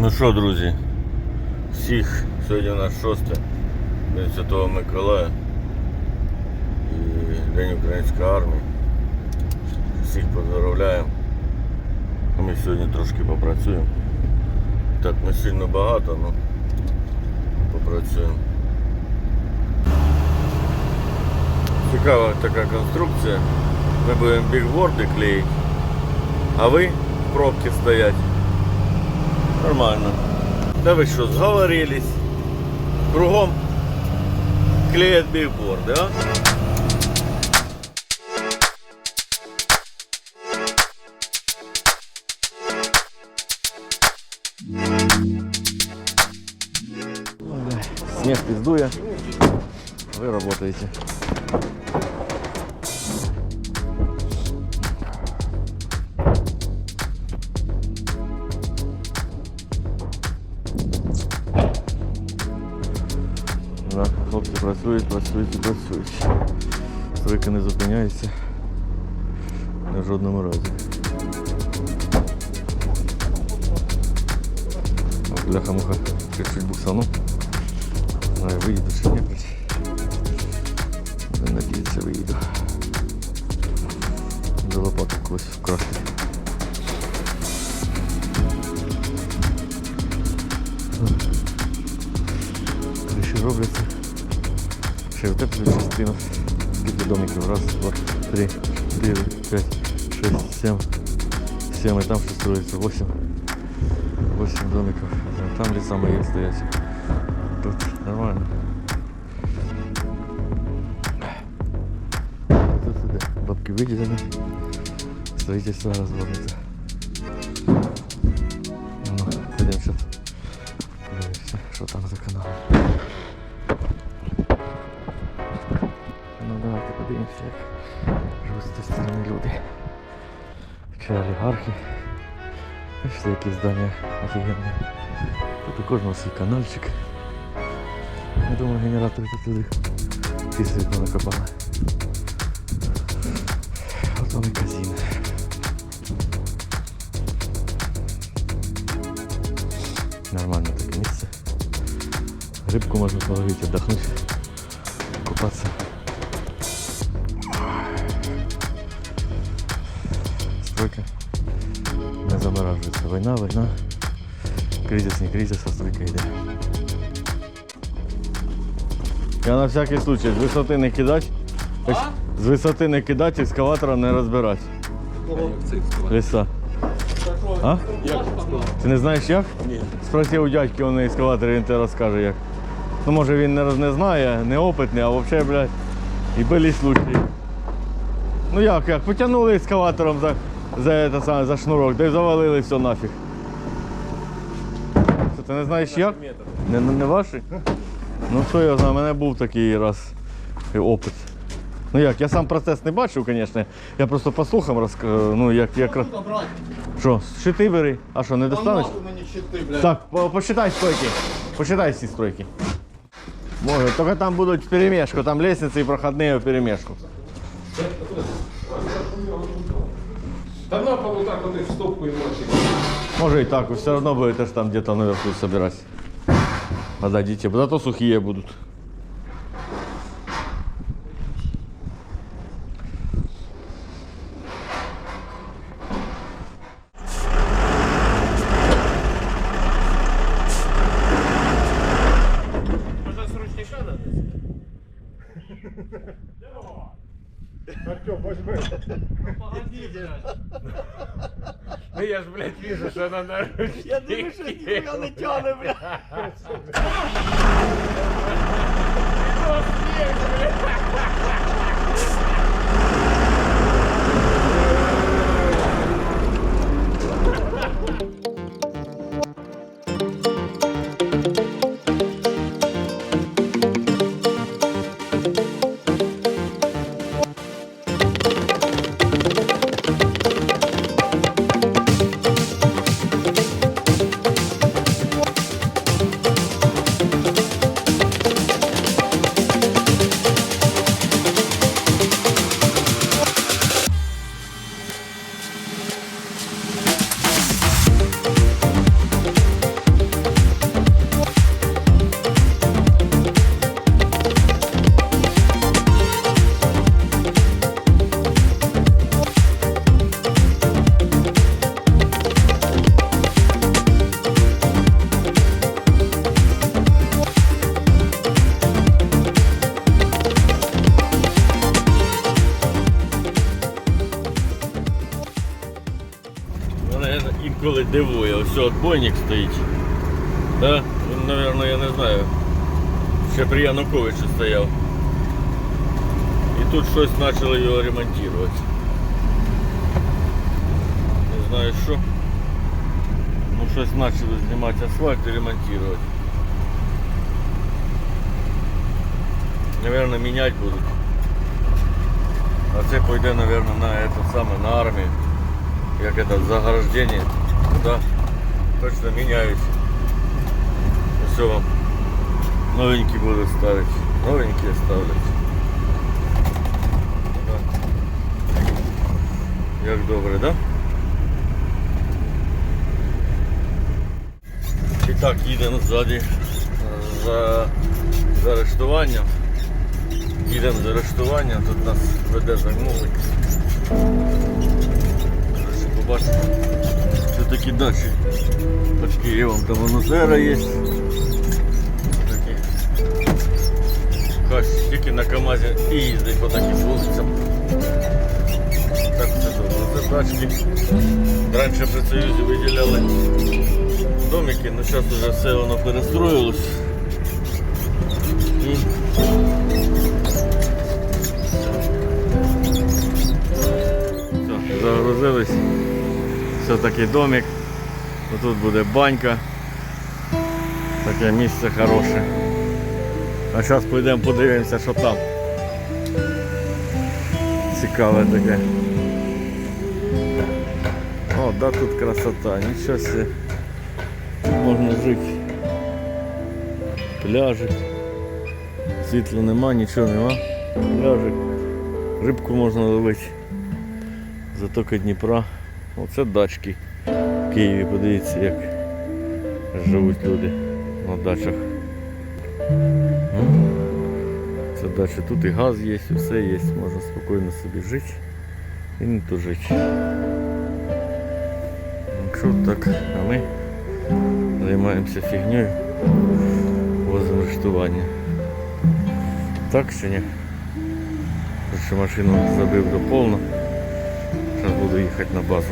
Ну що, друзі, всіх сьогодні у нас 6 День Святого Миколая і День Української армії. Всіх поздравляємо. А Ми сьогодні трошки попрацюємо. Так, не сильно багато, але попрацюємо. Цікава така конструкція. Ми будемо бігборди клеїти, а ви в пробці стоять. Нормально. Да вы что, сговорились? Кругом клеят бигборды, а? Снег пиздуя. Вы работаете. Хлопці працюють, працюють і працюють. Стройка не зупиняється. В жодному разі. От Бляха-муха чуть-чуть буксану. Знаю, виїду чи ні. Будемо надіятися, виїду. До лопату когось вкрасти. Ще робляться. Ще втеплюють частину. Скільки домиків? Раз, два, три, чотири, п'ять, шесть, сім. Сім і там ще строїться. Восемь. Восемь домиків. Там ліса мої стоять. Тут нормально. Тут сюди бабки виділені. Строительство розводиться. Якщо олігархи. Бачите, які здання офігенні. Тут у кожного свій каналчик. Я думаю, генератори тут люди кислі накопали. От вони казіни. Нормальне таке місце. Рибку можна половити, віддохнути, купатися. Війна, війна. Кризис, не кризис, а стройка йде. Я на всякий случай з висоти не кидати. З висоти не кидати, екскаватора не розбирати. Ліса. А? Ти не знаєш як? Ні. Спроси у дядьки, він на екскаваторі, він тебе розкаже як. Ну може він не, не знає, неопитний, а взагалі, блядь, і були случаї. Ну як, як? Потягнули екскаватором за, за, это саме, за шнурок, да й завалили все нафіг. Що, ти не знаєш як? Не, не, не ваші? Ну що я знаю, у мене був такий раз е, опит. Ну як, я сам процес не бачив, звісно. Я просто по слухам розкажу. Ну як, як... Що, щити бери? А що, не достанеш? Так, по- посчитай стойки. Посчитай всі стойки. Може, тільки там будуть в перемешку, там лестниці і проходні в перемешку. Да на полу так вот и в стопку и мочи. Може і так, ви все одно будете там где-то наверху собирать. Подадите, зато сухие будут. Артем, возьми. погоди, блядь. Ну я ж, блядь, вижу, что она на ручці. Я думаю, что ніхуя не тяне, блядь. Ти блядь. дивує. Ось отбойник стоїть. Да? Він, мабуть, я не знаю. Ще при Януковичі стояв. І тут щось почали його ремонтувати. Не знаю що. Ну щось почали знімати асфальт і ремонтувати. Наверное, міняти будуть. А це пойде, наверное, на это саме, на армію. Як это, заграждение. Да. Точно міняють. Все вам. Новенькі будуть ставити. Новенькі ставлять. Да. Як добре, да? І так, їдемо ззаді е, за, арештуванням. Їдемо за арештуванням, тут нас веде замовник. Побачимо. Це такі дачі. Під Києвом там Анузера є. Такі. Тільки на КАМАЗі і їздить по таким вулицям. Так все добре. Це дачки. Раніше при Союзі виділяли домики, але зараз вже все воно перестроїлось. І загрузились. Все такий домик. Тут буде банька. Таке місце хороше. А зараз підемо подивимося, що там. Цікаве таке. О, да тут красота, нічого себе. Тут можна жити. Пляжик. Світла нема, нічого нема. Пляжик. Рибку можна ловити. Затоки Дніпра. Оце дачки в Києві. Подивіться, як живуть люди на дачах. Це дача. Тут і газ є, і все є. Можна спокійно собі жити і не тужити. Якщо так, а ми займаємося фігньою возимо рештування. Так чи ні? Короче, машину забив до повно. Буду їхати на базу.